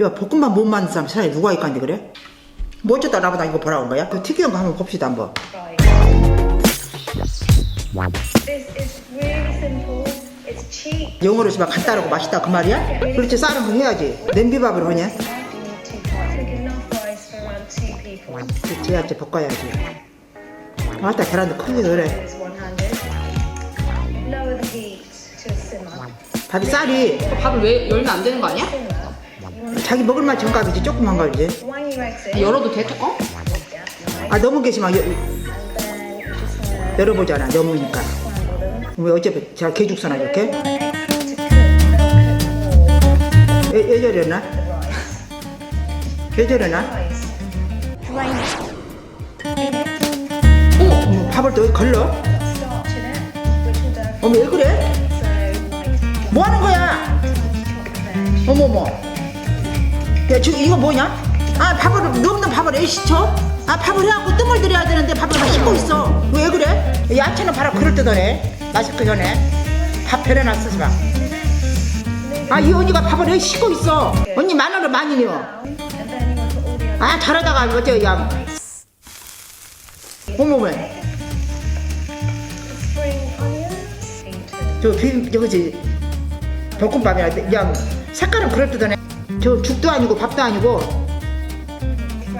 야 볶음밥 못 만든 사람 세상에 누가 있간데 그래? 뭐 어쩌다 나보다 이거 보라고 한 거야? 그 특이한 거 한번 봅시다 한번 This is really simple. It's cheap. 영어로 씨발 간단하고 맛있다 그 말이야? 그렇지 쌀은 뭐 해야지 냄비밥을 하냐? Think enough rice for around two people. 그렇지 야채 볶아야지 아따 계란도 크게 그래 It's one-handed. Lower the heat to a simmer. 밥이 쌀이 밥을 왜 열면 안 되는 거 아니야? Simmer. 자기 먹을 만한 정값이지 조그만 in. 열어도 돼 뚜껑? 아 너무 계시면 여- 열어보잖아 너무니까. 왜 어차피 제가 개죽사나 이렇게. 예? Rice. Drain it. In it. 어머 밥을 또 걸러? 어머 왜 그래? 뭐 하는 거야? 어머머 야 지금 이거 뭐냐? 아 밥을 넣는 밥을 애 시쳐? 아 밥을 해갖고 뜸을 들여야 되는데 밥을 다 씻고 있어. 왜 그래? 야채는 바로 그럴 뜨더네. 맛있기 전에. 밥 배려놨어 봐. 아이 언니가 밥을 해 씻고 있어. 언니 마늘을 많이 넣어. 아 잘하다가 어째 야. onions into 저 비, 저거지? 볶음밥이라 그냥 색깔은 그럴 뜨더네 저 죽도 아니고 밥도 아니고.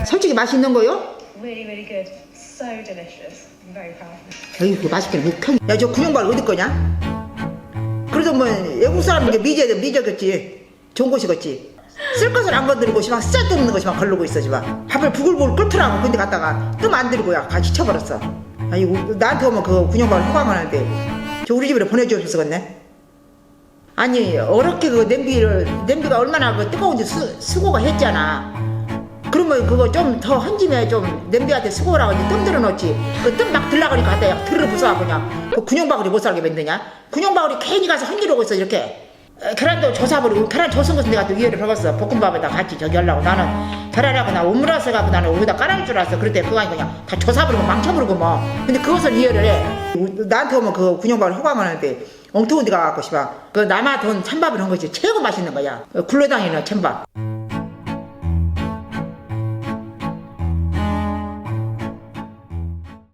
솔직히 맛있는 거요? really really good. So delicious. I'm very proud of it. 맛있게 묵혀 야저 구룡발 어디 거냐? 그래도 뭐 외국 사람 이제 미제 미제겠지. 좋은 곳이겠지. 쓸 것을 안 건드리고 시방 쓸데없는 것이만 걸르고 있어 지방. 밥을 부글부글 끓더라고 근데 갔다가. 뜸 안 들고 야 같이 쳐버렸어. 아이고 나한테 오면 그 구룡발 호강을 하는데. 저 우리 집으로 보내주셨었겠네 아니 어렵게 그 냄비를 냄비가 얼마나 그 뜨거운지 수, 수고가 했잖아. 그러면 그거 좀 더 헌짐에 좀 냄비한테 수고라고 이제 뜸 들어놓지. 그뜸막 들라가니까 갖다 야 들을 부숴 그냥. 그 군용바구리 못 살게 만드냐? 군용바구리 괜히 가서 헌지르고 있어 이렇게. 에, 계란도 조사버리고 계란 조선 것은 내가 또 이해를 해봤어. 볶음밥에다 같이 저기 하려고. 나는 계란하고 나 오므라스 해갖고 나는 여기다 깔아줄 줄 알았어. 그럴 때 그거 아니 그냥 다 조사버리고 망쳐버리고 뭐. 근데 그것을 이해를 해. 우- 나한테 오면 그 군용바구리 호감을 하는데 데 가갖고 씨발 그 남아 돈 찬밥을 한 것이 최고 맛있는 거야. 그 굴레당이는 찬밥